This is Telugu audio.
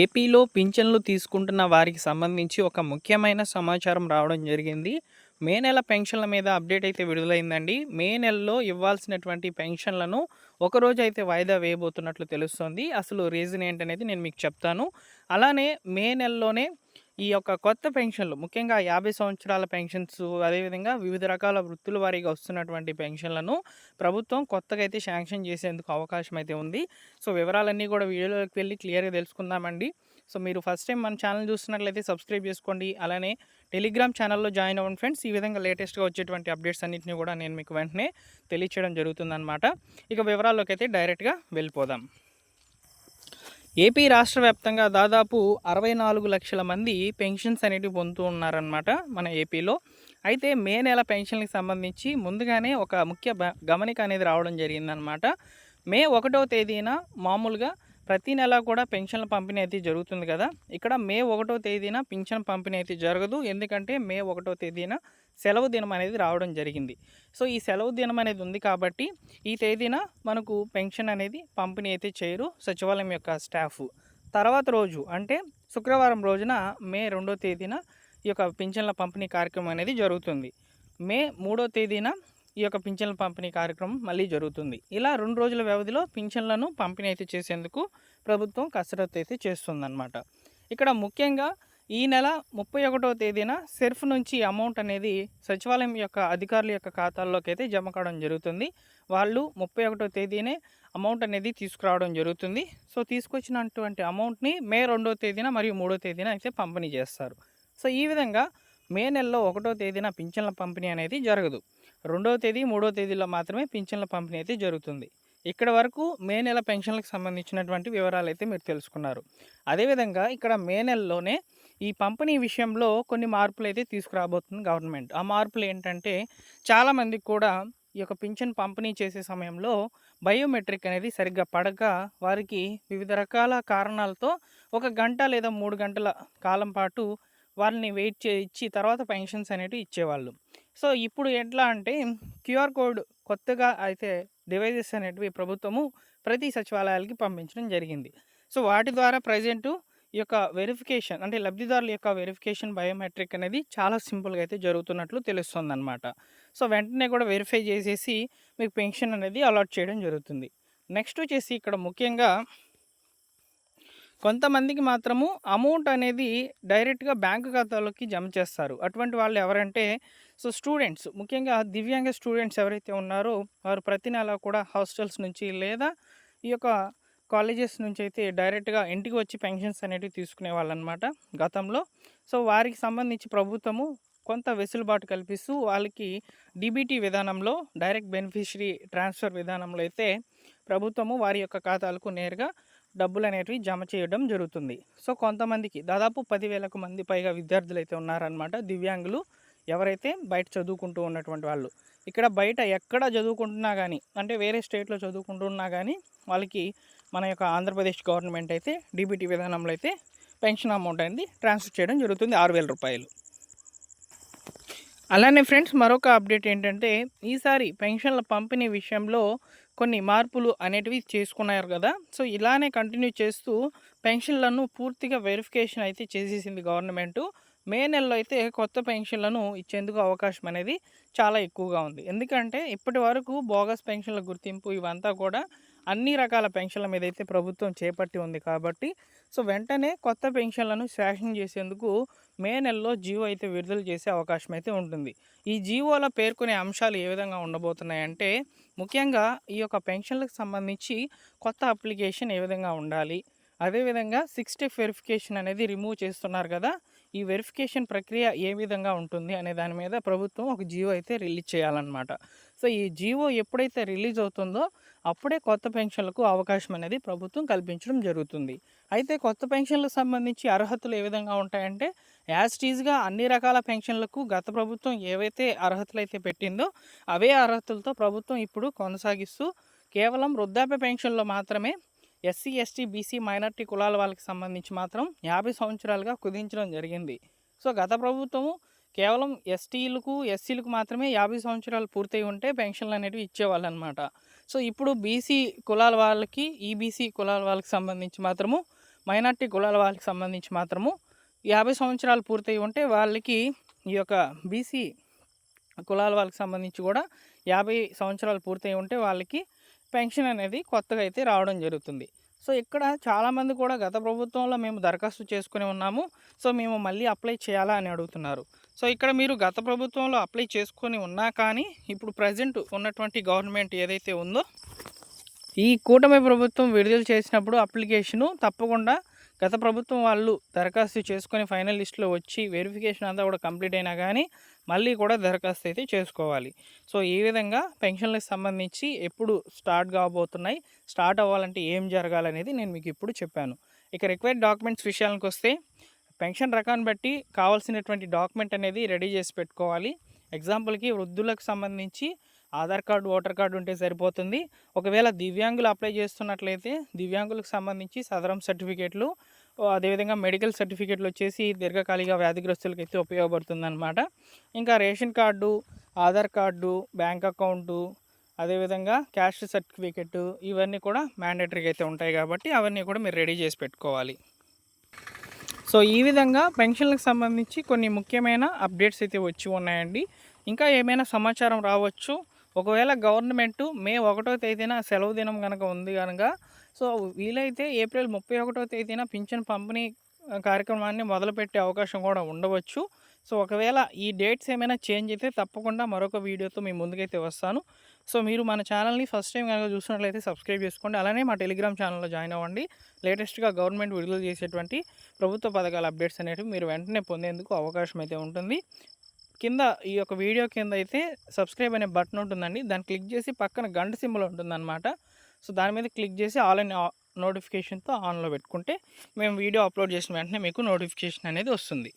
ఏపీలో పింఛన్లు తీసుకుంటున్న వారికి సంబంధించి ఒక ముఖ్యమైన సమాచారం రావడం జరిగింది. మే నెల పెన్షన్ల మీద అప్డేట్ అయితే విడుదలైందండి. మే నెలలో ఇవ్వాల్సినటువంటి పెన్షన్లను ఒకరోజు అయితే వాయిదా వేయబోతున్నట్లు తెలుస్తుంది. అసలు రీజన్ ఏంటనేది నేను మీకు చెప్తాను. అలానే మే నెలలోనే ఈ యొక్క కొత్త పెన్షన్లు ముఖ్యంగా యాభై సంవత్సరాల పెన్షన్స్ అదేవిధంగా వివిధ రకాల వృత్తుల వారీగా వస్తున్నటువంటి పెన్షన్లను ప్రభుత్వం కొత్తగా అయితే శాంక్షన్ చేసేందుకు అవకాశం అయితే ఉంది. సో వివరాలన్నీ కూడా వీడియోలోకి వెళ్ళి క్లియర్గా తెలుసుకుందామండి. సో మీరు ఫస్ట్ టైం మన ఛానల్ చూస్తున్నట్లయితే సబ్స్క్రైబ్ చేసుకోండి. అలానే టెలిగ్రామ్ ఛానల్లో జాయిన్ అవ్వండి ఫ్రెండ్స్. ఈ విధంగా లేటెస్ట్గా వచ్చేటువంటి అప్డేట్స్ అన్నింటినీ కూడా నేను మీకు వెంటనే తెలియచేయడం జరుగుతుందన్నమాట. ఇక వివరాల్లోకి అయితే డైరెక్ట్గా వెళ్ళిపోదాం. ఏపీ రాష్ట్ర వ్యాప్తంగా దాదాపు అరవై నాలుగు లక్షల మంది పెన్షన్స్ అనేటివి పొందుతూ ఉన్నారనమాట మన ఏపీలో. అయితే మే నెల పెన్షన్కి సంబంధించి ముందుగానే ఒక ముఖ్య గమనిక అనేది రావడం జరిగిందనమాట మే ఒకటో తేదీన మామూలుగా ప్రతి నెల కూడా పెన్షన్ల పంపిణీ అయితే జరుగుతుంది కదా. ఇక్కడ మే ఒకటో తేదీన పింఛన్ పంపిణీ అయితే జరగదు. ఎందుకంటే మే ఒకటో తేదీన సెలవు దినం అనేది రావడం జరిగింది. సో ఈ సెలవు దినం అనేది ఉంది కాబట్టి ఈ తేదీన మనకు పెన్షన్ అనేది పంపిణీ అయితే చేయరు సచివాలయం యొక్క స్టాఫ్. తర్వాత రోజు అంటే శుక్రవారం రోజున మే రెండో తేదీన ఈ యొక్క పింఛన్ల పంపిణీ కార్యక్రమం అనేది జరుగుతుంది. మే మూడో తేదీన ఈ యొక్క పింఛన్ల పంపిణీ కార్యక్రమం మళ్ళీ జరుగుతుంది. ఇలా రెండు రోజుల వ్యవధిలో పింఛన్లను పంపిణీ అయితే చేసేందుకు ప్రభుత్వం కసరత్తు అయితే చేస్తుందన్నమాట. ఇక్కడ ముఖ్యంగా ఈ నెల ముప్పై ఒకటో తేదీన సెర్ఫ్ నుంచి అమౌంట్ అనేది సచివాలయం యొక్క అధికారుల యొక్క ఖాతాల్లోకి అయితే జమ కావడం జరుగుతుంది. వాళ్ళు ముప్పై ఒకటో తేదీనే అమౌంట్ అనేది తీసుకురావడం జరుగుతుంది. సో తీసుకొచ్చినటువంటి అమౌంట్ని మే రెండో తేదీన మరియు మూడో తేదీన అయితే పంపిణీ చేస్తారు. సో ఈ విధంగా మే నెలలో ఒకటో తేదీన పింఛన్ల పంపిణీ అనేది జరగదు. రెండవ తేదీ మూడో తేదీలో మాత్రమే పింఛన్ల పంపిణీ అయితే జరుగుతుంది. ఇక్కడ వరకు మే నెల పెన్షన్లకు సంబంధించినటువంటి వివరాలు అయితే మీరు తెలుసుకున్నారు. అదేవిధంగా ఇక్కడ మే నెలలోనే ఈ పంపిణీ విషయంలో కొన్ని మార్పులు అయితే తీసుకురాబోతుంది గవర్నమెంట్. ఆ మార్పులు ఏంటంటే చాలామందికి కూడా ఈ యొక్క పింఛన్ పంపిణీ చేసే సమయంలో బయోమెట్రిక్ అనేది సరిగ్గా పడక వారికి వివిధ రకాల కారణాలతో ఒక గంట లేదా మూడు గంటల కాలం పాటు వాళ్ళని వెయిట్ చేయించి తర్వాత పెన్షన్స్ అనేవి ఇచ్చేవాళ్ళు. సో ఇప్పుడు ఎట్లా అంటే క్యూఆర్ కోడ్ కొత్తగా అయితే డివైజెస్ అనేటివి ప్రభుత్వము ప్రతి సచివాలయాలకి పంపించడం జరిగింది. సో వాటి ద్వారా ప్రజెంటు ఈ యొక్క వెరిఫికేషన్ అంటే లబ్ధిదారుల యొక్క వెరిఫికేషన్ బయోమెట్రిక్ అనేది చాలా సింపుల్గా అయితే జరుగుతున్నట్లు తెలుస్తుంది అనమాట సో వెంటనే కూడా వెరిఫై చేసేసి మీకు పెన్షన్ అనేది అలాట్ చేయడం జరుగుతుంది. నెక్స్ట్ వచ్చేసి ఇక్కడ ముఖ్యంగా కొంతమందికి మాత్రము అమౌంట్ అనేది డైరెక్ట్గా బ్యాంకు ఖాతాలోకి జమ చేస్తారు. అటువంటి వాళ్ళు ఎవరంటే సో స్టూడెంట్స్. ముఖ్యంగా దివ్యాంగ స్టూడెంట్స్ ఎవరైతే ఉన్నారో వారు ప్రతి నెల కూడా హాస్టల్స్ నుంచి లేదా ఈ యొక్క కాలేజెస్ నుంచి అయితే డైరెక్ట్గా ఇంటికి వచ్చి పెన్షన్స్ అనేటివి తీసుకునే వాళ్ళు అనమాట గతంలో. సో వారికి సంబంధించి ప్రభుత్వము కొంత వెసులుబాటు కల్పిస్తూ వాళ్ళకి డీబీటీ విధానంలో డైరెక్ట్ బెనిఫిషరీ ట్రాన్స్ఫర్ విధానంలో అయితే ప్రభుత్వము వారి యొక్క ఖాతాలకు నేరుగా డబ్బులు అనేటివి జమ చేయడం జరుగుతుంది. సో కొంతమందికి దాదాపు పదివేలకు మంది పైగా విద్యార్థులు అయితే ఉన్నారనమాట దివ్యాంగులు ఎవరైతే బయట చదువుకుంటూ ఉన్నటువంటి వాళ్ళు. ఇక్కడ బయట ఎక్కడ చదువుకుంటున్నా కానీ అంటే వేరే స్టేట్లో చదువుకుంటున్నా కానీ వాళ్ళకి మన యొక్క ఆంధ్రప్రదేశ్ గవర్నమెంట్ అయితే డీబీటీ విధానంలో అయితే పెన్షన్ అమౌంట్ అనేది ట్రాన్స్ఫర్ చేయడం జరుగుతుంది ఆరు వేల రూపాయలు. అలానే ఫ్రెండ్స్ మరొక అప్డేట్ ఏంటంటే ఈసారి పెన్షన్ల పంపిణీ విషయంలో కొన్ని మార్పులు అనేటివి చేసుకున్నారు కదా. సో ఇలానే కంటిన్యూ చేస్తూ పెన్షన్లను పూర్తిగా వెరిఫికేషన్ అయితే చేసేసింది గవర్నమెంటు. మే నెలలో అయితే కొత్త పెన్షన్లను ఇచ్చేందుకు అవకాశం అనేది చాలా ఎక్కువగా ఉంది. ఎందుకంటే ఇప్పటి వరకు బోగస్ పెన్షన్ల గుర్తింపు ఇవంతా కూడా అన్ని రకాల పెన్షన్ల మీద అయితే ప్రభుత్వం చేపట్టి ఉంది కాబట్టి సో వెంటనే కొత్త పెన్షన్లను శాంక్షన్ చేసేందుకు మే నెలలో జియో అయితే విడుదల చేసే అవకాశం అయితే ఉంటుంది. ఈ జియోలో పేర్కొనే అంశాలు ఏ విధంగా ఉండబోతున్నాయంటే ముఖ్యంగా ఈ యొక్క పెన్షన్లకు సంబంధించి కొత్త అప్లికేషన్ ఏ విధంగా ఉండాలి అదేవిధంగా సిక్స్ స్టెప్ వెరిఫికేషన్ అనేది రిమూవ్ చేస్తున్నారు కదా ఈ వెరిఫికేషన్ ప్రక్రియ ఏ విధంగా ఉంటుంది అనే దాని మీద ప్రభుత్వం ఒక జియో అయితే రిలీజ్ చేయాలన్నమాట. సో ఈ జియో ఎప్పుడైతే రిలీజ్ అవుతుందో అప్పుడే కొత్త పెన్షన్లకు అవకాశం అనేది ప్రభుత్వం కల్పించడం జరుగుతుంది. అయితే కొత్త పెన్షన్లకు సంబంధించి అర్హతలు ఏ విధంగా ఉంటాయంటే యాజ్ టీజ్గా అన్ని రకాల పెన్షన్లకు గత ప్రభుత్వం ఏవైతే అర్హతలు అయితే పెట్టిందో అవే అర్హతలతో ప్రభుత్వం ఇప్పుడు కొనసాగిస్తూ కేవలం వృద్ధాప్య పెన్షన్లో మాత్రమే ఎస్సీ ఎస్టీ బీసీ మైనార్టీ కులాల వాళ్ళకి సంబంధించి మాత్రం యాభై సంవత్సరాలుగా కుదించడం జరిగింది. సో గత ప్రభుత్వము కేవలం ఎస్టీలకు ఎస్సీలకు మాత్రమే యాభై సంవత్సరాలు పూర్తయి ఉంటే పెన్షన్లు అనేవి ఇచ్చేవాళ్ళు అనమాట సో ఇప్పుడు బీసీ కులాల వాళ్ళకి ఈబీసీ కులాల వాళ్ళకి సంబంధించి మాత్రము మైనార్టీ కులాల వాళ్ళకి సంబంధించి మాత్రము యాభై సంవత్సరాలు పూర్తయి ఉంటే వాళ్ళకి ఈ యొక్క బీసీ కులాల వాళ్ళకి సంబంధించి కూడా యాభై సంవత్సరాలు పూర్తయి ఉంటే వాళ్ళకి పెన్షన్ అనేది కొత్తగా అయితే రావడం జరుగుతుంది. సో ఇక్కడ చాలామంది కూడా గత ప్రభుత్వంలో మేము దరఖాస్తు చేసుకుని ఉన్నాము. సో మేము మళ్ళీ అప్లై చేయాలా అని అడుగుతున్నారు. సో ఇక్కడ మీరు గత ప్రభుత్వంలో అప్లై చేసుకొని ఉన్నా కానీ ఇప్పుడు ప్రజెంట్ ఉన్నటువంటి గవర్నమెంట్ ఏదైతే ఉందో ఈ కూటమి ప్రభుత్వం విడుదల చేసినప్పుడు అప్లికేషను తప్పకుండా గత ప్రభుత్వం వాళ్ళు దరఖాస్తు చేసుకొని ఫైనల్ లిస్ట్లో వచ్చి వెరిఫికేషన్ అంతా కూడా కంప్లీట్ అయినా కానీ మళ్ళీ కూడా దరఖాస్తు అయితే చేసుకోవాలి. సో ఈ విధంగా పెన్షన్లకు సంబంధించి ఎప్పుడు స్టార్ట్ కాబోతున్నాయి స్టార్ట్ అవ్వాలంటే ఏం జరగాలనేది నేను మీకు ఇప్పుడు చెప్పాను. ఇక రిక్వైర్డ్ డాక్యుమెంట్స్ విషయానికి వస్తే పెన్షన్ రకాన్ని బట్టి కావాల్సినటువంటి డాక్యుమెంట్ అనేది రెడీ చేసి పెట్టుకోవాలి. ఎగ్జాంపుల్కి వృద్ధులకు సంబంధించి ఆధార్ కార్డు ఓటర్ కార్డు ఉంటే సరిపోతుంది. ఒకవేళ దివ్యాంగులు అప్లై చేస్తున్నట్లయితే దివ్యాంగులకు సంబంధించి సదరం సర్టిఫికేట్లు అదేవిధంగా మెడికల్ సర్టిఫికేట్లు వచ్చేసి దీర్ఘకాలిక వ్యాధిగ్రస్తులకు అయితే ఉపయోగపడుతుందన్నమాట. ఇంకా ration card Aadhaar card bank account అదేవిధంగా క్యాస్ట్ సర్టిఫికెట్ ఇవన్నీ కూడా మ్యాండేటరీగా అయితే ఉంటాయి కాబట్టి అవన్నీ కూడా మీరు రెడీ చేసి పెట్టుకోవాలి. సో ఈ విధంగా పెన్షన్లకు సంబంధించి కొన్ని ముఖ్యమైన అప్డేట్స్ అయితే వచ్చి ఉన్నాయండి. ఇంకా ఏమైనా సమాచారం రావచ్చు? ఒకవేళ గవర్నమెంట్ మే ఒకటో తేదీన సెలవు దినం కనుక ఉంది కనుక సో వీలైతే ఏప్రిల్ ముప్పై ఒకటో తేదీన పింఛన్ పంపిణీ కార్యక్రమాన్ని మొదలుపెట్టే అవకాశం కూడా ఉండవచ్చు. సో ఒకవేళ ఈ డేట్స్ ఏమైనా చేంజ్ అయితే తప్పకుండా మరొక వీడియోతో మీ ముందుకైతే వస్తాను. సో మీరు మన ఛానల్ని ఫస్ట్ టైం కనుక చూసినట్లయితే సబ్స్క్రైబ్ చేసుకోండి. అలానే మా టెలిగ్రామ్ ఛానల్లో జాయిన్ అవ్వండి. లేటెస్ట్గా గవర్నమెంట్ విడుదల చేసేటువంటి ప్రభుత్వ పథకాల అప్డేట్స్ అనేవి మీరు వెంటనే పొందేందుకు అవకాశం అయితే ఉంటుంది. కింద ఈ యొక్క వీడియో కింద అయితే సబ్స్క్రైబ్ అనే బటన్ ఉంటుందండి. దాన్ని క్లిక్ చేసి పక్కన గంట సింబల్ ఉంటుందన్నమాట. సో దాని మీద క్లిక్ చేసి ఆల్ ఇన్ నోటిఫికేషన్తో ఆన్లో పెట్టుకుంటే మేము వీడియో అప్లోడ్ చేసిన వెంటనే మీకు నోటిఫికేషన్ అనేది వస్తుంది.